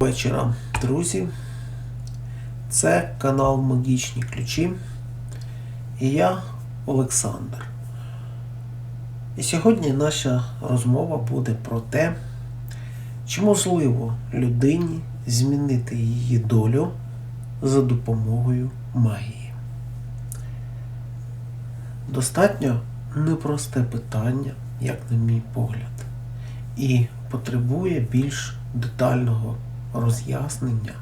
вечора, друзі. Це канал Магічні Ключі. І я Олександр. І сьогодні наша розмова буде про те, чи можливо людині змінити її долю за допомогою магії. Достатньо непросте питання, як на мій погляд, і потребує більш детального роз'яснення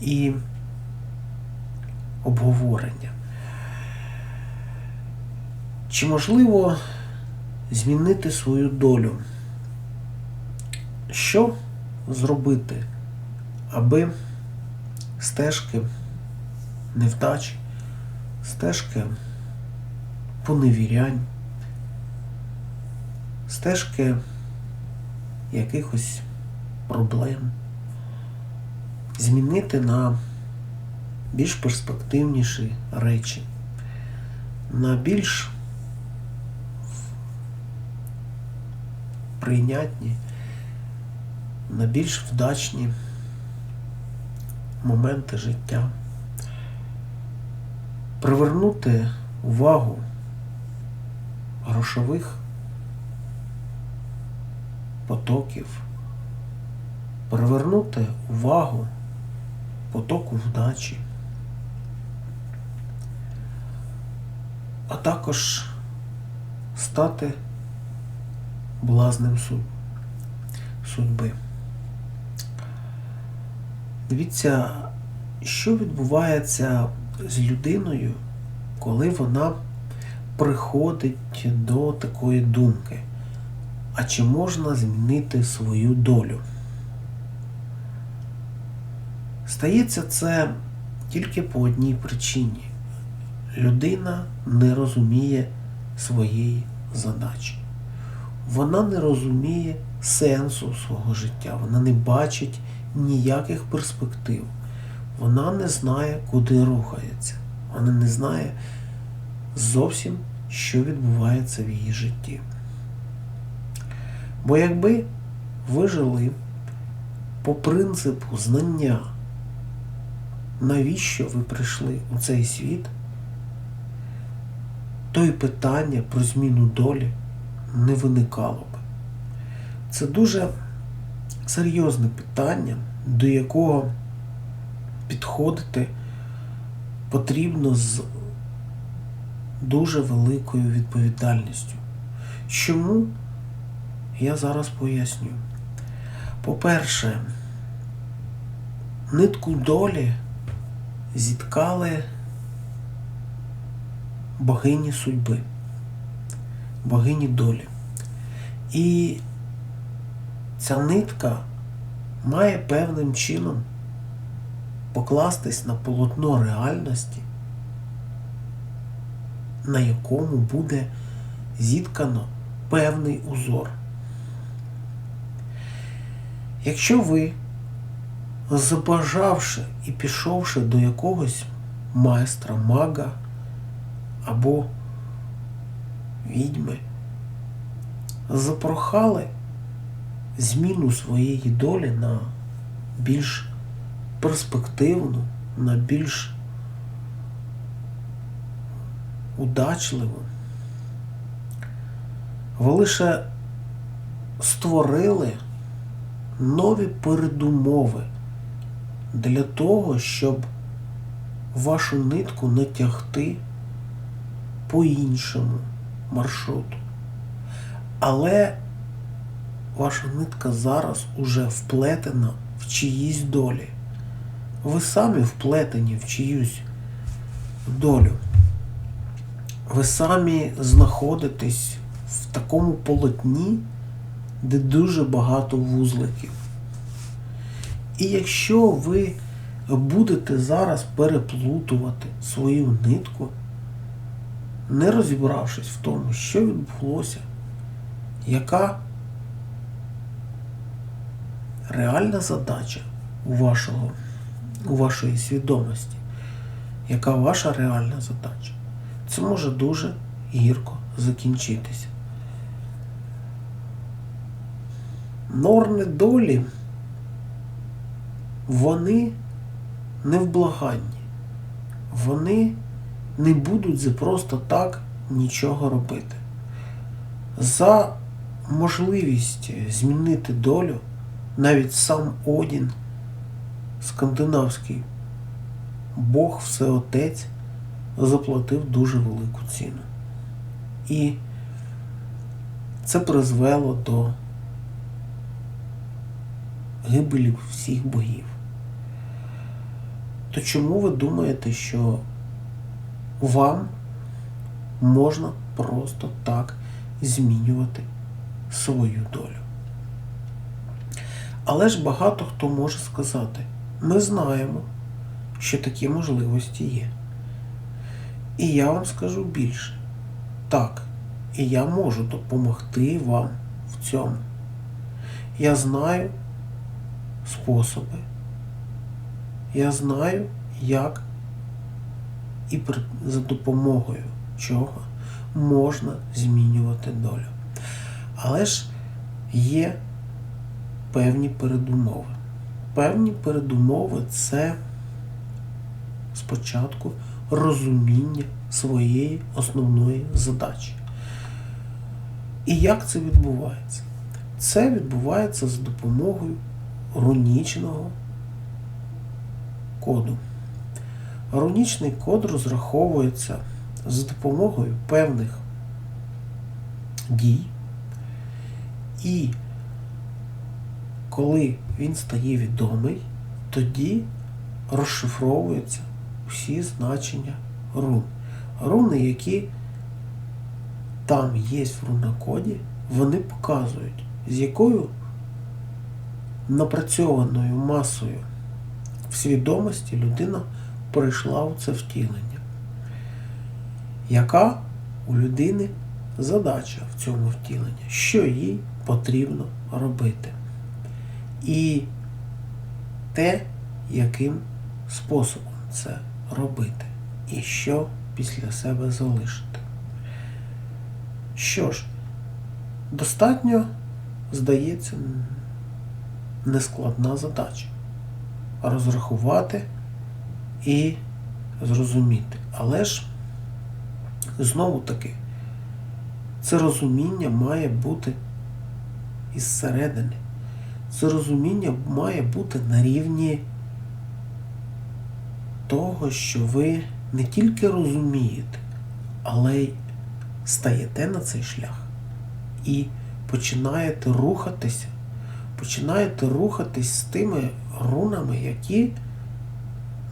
і обговорення. Чи можливо змінити свою долю? Що зробити, аби стежки невдач, стежки поневірянь, стежки якихось проблем змінити на більш перспективніші речі, на більш прийнятні, на більш вдачні моменти життя. Привернути увагу грошових потоків, привернути увагу потоку вдачі, а також стати блазнем суд... судьби. Дивіться, що відбувається з людиною, коли вона приходить до такої думки. А чи можна змінити свою долю? Стається це тільки по одній причині. Людина не розуміє своєї задачі. Вона не розуміє сенсу свого життя, вона не бачить ніяких перспектив. Вона не знає, куди рухається. Вона не знає зовсім, що відбувається в її житті. Бо якби ви жили по принципу знання, навіщо ви прийшли у цей світ, то й питання про зміну долі не виникало б. Це дуже серйозне питання, до якого підходити потрібно з дуже великою відповідальністю. Чому? Я зараз поясню. По-перше, нитку долі зіткали богині судьби, богині долі. І ця нитка має певним чином покластись на полотно реальності, на якому буде зіткано певний узор. Якщо ви, забажавши і пішовши до якогось майстра, мага або відьми, запрохали зміну своєї долі на більш перспективну, на більш удачливу, ви лише створили нові передумови для того, щоб вашу нитку натягти по іншому маршруту. Але ваша нитка зараз уже вплетена в чиїсь долі. Ви самі вплетені в чиюсь долю. Ви самі знаходитесь в такому полотні, де дуже багато вузликів. І якщо ви будете зараз переплутувати свою нитку, не розібравшись в тому, що відбулося, яка реальна задача у, вашого, у вашої свідомості, яка ваша реальна задача, це може дуже гірко закінчитися. Норми долі вони не в благанні. Вони не будуть просто так нічого робити. За можливість змінити долю навіть сам Одін, скандинавський Бог Всеотець, заплатив дуже велику ціну. І це призвело до гибелі всіх богів. То чому ви думаєте, що вам можна просто так змінювати свою долю? Але ж багато хто може сказати, ми знаємо, що такі можливості є. І я вам скажу більше. Так, і я можу допомогти вам в цьому. Я знаю способи. Я знаю, як і за допомогою чого можна змінювати долю. Але ж є певні передумови. Певні передумови це спочатку розуміння своєї основної задачі. І як це відбувається? Це відбувається за допомогою рунічного коду. Рунічний код розраховується за допомогою певних дій. І коли він стає відомий, тоді розшифровуються всі значення рун. Руни, які там є в рунокоді, вони показують, з якою напрацьованою масою в свідомості людина прийшла у це втілення. Яка у людини задача в цьому втіленні? Що їй потрібно робити? І те, яким способом це робити, і що після себе залишити. Що ж, достатньо, здається, нескладна задача розрахувати і зрозуміти. Але ж, знову таки, це розуміння має бути із середини. Це розуміння має бути на рівні того, що ви не тільки розумієте, але й стаєте на цей шлях і починаєте рухатися, починаєте рухатись з тими рунами, які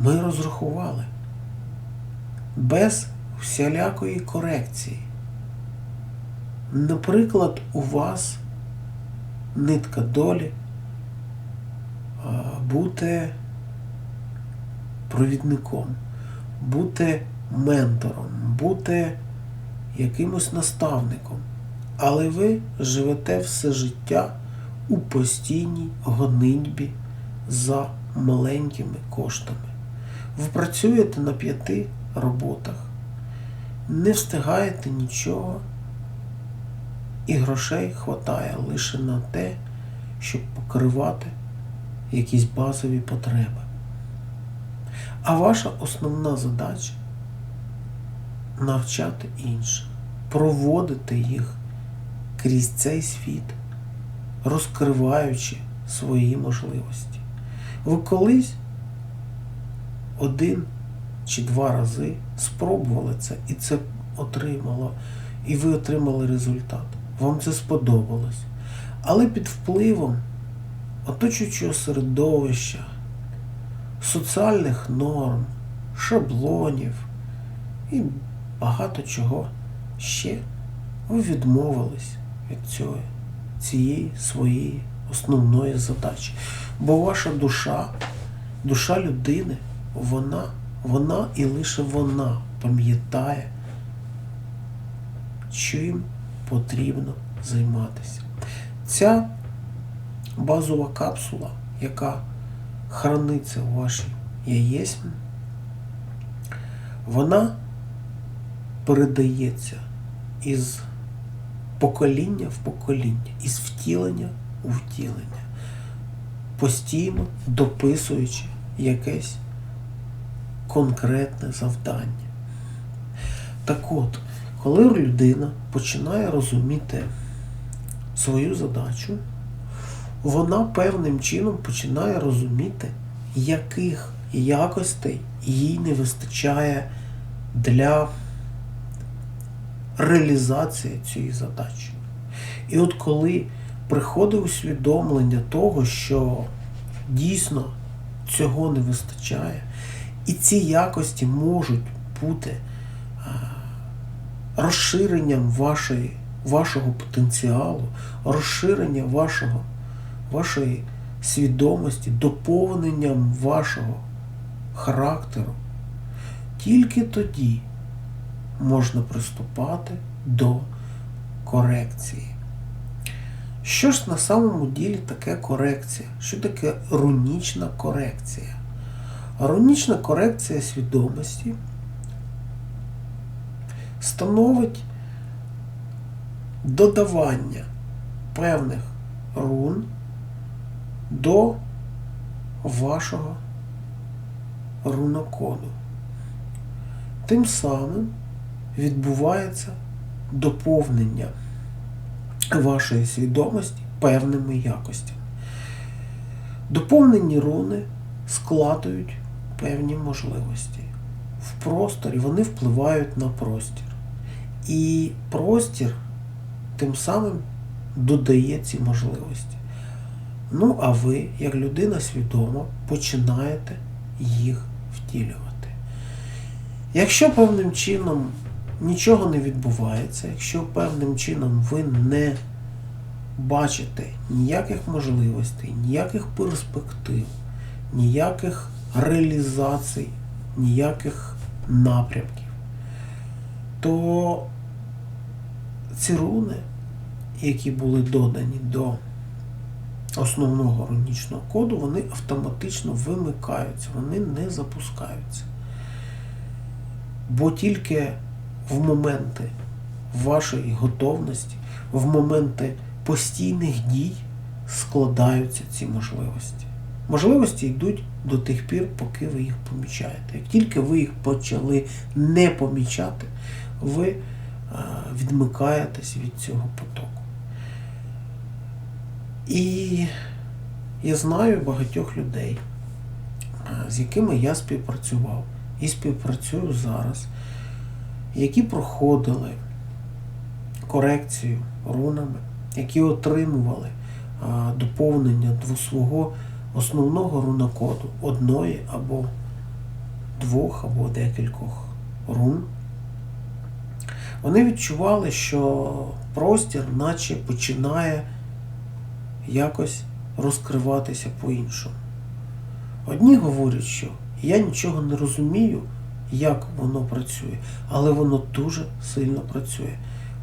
ми розрахували, без всілякої корекції. Наприклад, у вас нитка долі бути провідником, бути ментором, бути якимось наставником. Але ви живете все життя у постійній гонитьбі за маленькими коштами. Ви працюєте на п'яти роботах, не встигаєте нічого, і грошей хватає лише на те, щоб покривати якісь базові потреби. А ваша основна задача навчати інших, проводити їх крізь цей світ, розкриваючи свої можливості. Ви колись один чи два рази спробували це, і це отримало, і ви отримали результат. Вам це сподобалось. Але під впливом оточуючого середовища, соціальних норм, шаблонів і багато чого ще ви відмовились від цього, цієї своєї основної задачі. Бо ваша душа, душа людини, вона, вона і лише вона пам'ятає, чим потрібно займатися. Ця базова капсула, яка храниться у вашій яєсмі, вона передається із покоління в покоління, із втілення у втілення. постійно дописуючи якесь конкретне завдання. Так от, коли людина починає розуміти свою задачу, вона певним чином починає розуміти, яких якостей їй не вистачає для реалізації цієї задачі. І от коли приходить усвідомлення того, що дійсно цього не вистачає, і ці якості можуть бути розширенням вашої, вашого потенціалу, розширенням вашого, вашої свідомості, доповненням вашого характеру, тільки тоді можна приступати до корекції. Що ж на самому ділі таке корекція? Що таке рунічна корекція? Рунічна корекція свідомості становить додавання певних рун до вашого рунокоду. Тим самим відбувається доповнення вашої свідомості певними якостями. Доповнені руни складують певні можливості. В просторі вони впливають на простір. І простір тим самим додає ці можливості. Ну, а ви, як людина свідома, починаєте їх втілювати. Якщо певним чином нічого не відбувається, якщо певним чином ви не бачите ніяких можливостей, ніяких перспектив, ніяких реалізацій, ніяких напрямків, то ці руни, які були додані до основного рунічного коду, вони автоматично вимикаються, вони не запускаються. Бо тільки в моменти вашої готовності, в моменти постійних дій складаються ці можливості. Можливості йдуть до тих пір, поки ви їх помічаєте. Як тільки ви їх почали не помічати, ви відмикаєтесь від цього потоку. І я знаю багатьох людей, з якими я співпрацював і співпрацюю зараз, які проходили корекцію рунами, які отримували доповнення до свого основного рунокоду одної або двох, або декількох рун. Вони відчували, що простір наче починає якось розкриватися по-іншому. Одні говорять, що я нічого не розумію, як воно працює, але воно дуже сильно працює.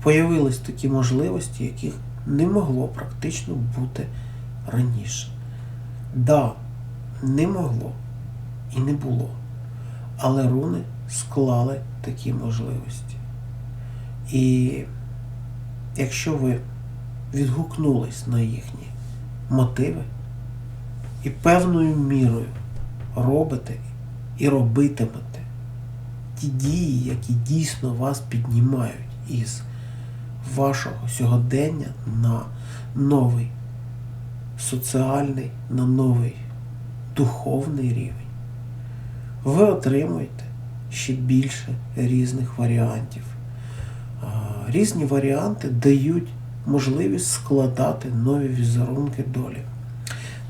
Появились такі можливості, яких не могло практично бути раніше. Да, не могло і не було. Але руни склали такі можливості. І якщо ви відгукнулись на їхні мотиви і певною мірою робите і робитимете ті дії, які дійсно вас піднімають із вашого сьогодення на новий соціальний, на новий духовний рівень, ви отримуєте ще більше різних варіантів. Різні варіанти дають можливість складати нові візерунки долі.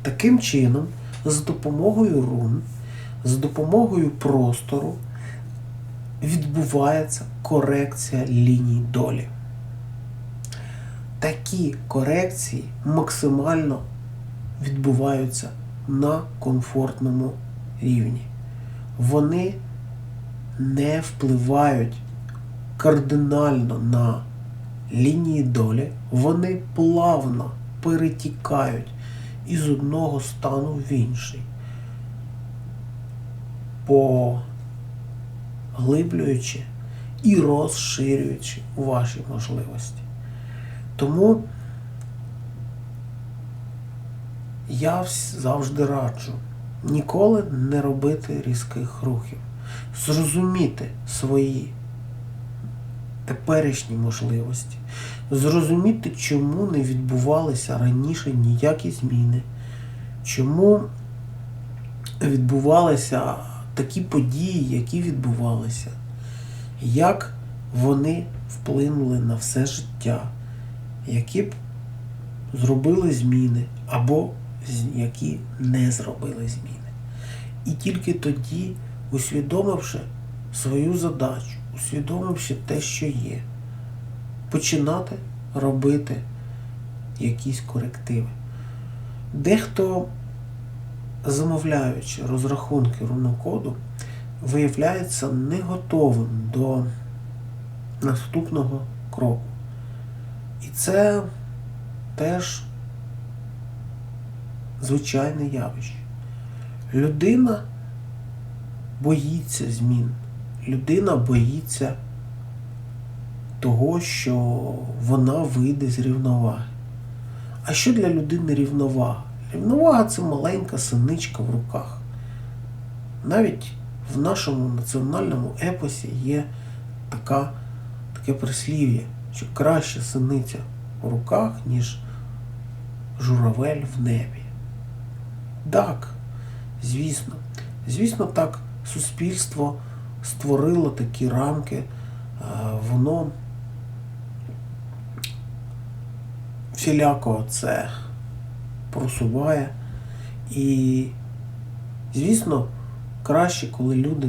Таким чином, з допомогою рун, з допомогою простору відбувається корекція ліній долі. Такі корекції максимально відбуваються на комфортному рівні. Вони не впливають кардинально на лінії долі, вони плавно перетікають із одного стану в інший, поглиблюючи і розширюючи ваші можливості. Тому я завжди раджу ніколи не робити різких рухів, зрозуміти свої теперішні можливості, зрозуміти, чому не відбувалися раніше ніякі зміни, чому відбувалися такі події, які відбувалися, як вони вплинули на все життя, які б зробили зміни або які не зробили зміни. І тільки тоді, усвідомивши свою задачу, усвідомивши те, що є, починати робити якісь корективи. Дехто, замовляючи розрахунки рунокоду, виявляється не готовим до наступного кроку. І це теж звичайне явище. Людина боїться змін. Людина боїться того, що вона вийде з рівноваги. А що для людини рівновага? Рівновага це маленька синичка в руках. Навіть в нашому національному епосі є така, таке прислів'я, що краще синиця в руках, ніж журавель в небі. Так, звісно. Звісно, так суспільство створило такі рамки, е, воно всіляко це просуває. І, звісно, краще, коли люди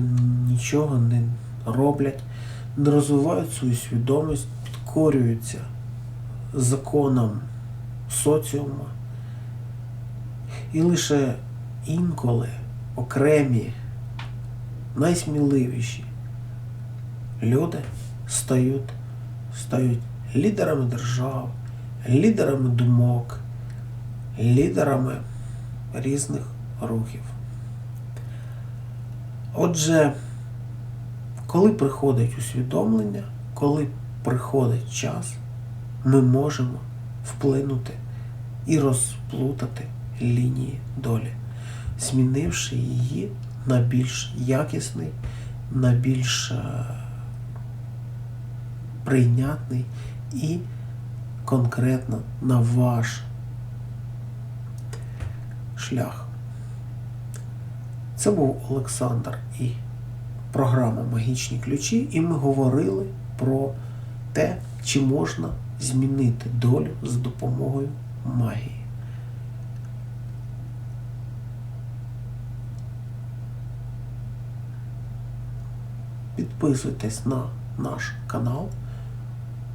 нічого не роблять, не розвивають свою свідомість, підкорюються законам соціуму. І лише інколи окремі, найсміливіші люди стають, стають лідерами держав, лідерами думок, лідерами різних рухів. Отже, коли приходить усвідомлення, коли приходить час, ми можемо вплинути і розплутати лінії долі, змінивши її на більш якісний, на більш е, прийнятний і конкретно на ваш шлях. Це був Олександр і програма Магічні ключі, і ми говорили про те, чи можна змінити долю з допомогою магії. Підписуйтесь на наш канал,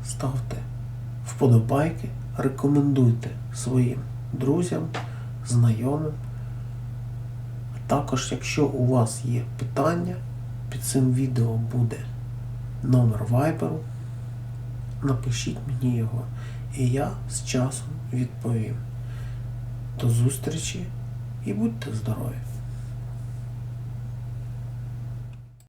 ставте вподобайки, рекомендуйте своїм друзям, знайомим. Також, якщо у вас є питання, під цим відео буде номер вайберу. Напишіть мені його, і я з часом відповім. До зустрічі і будьте здорові!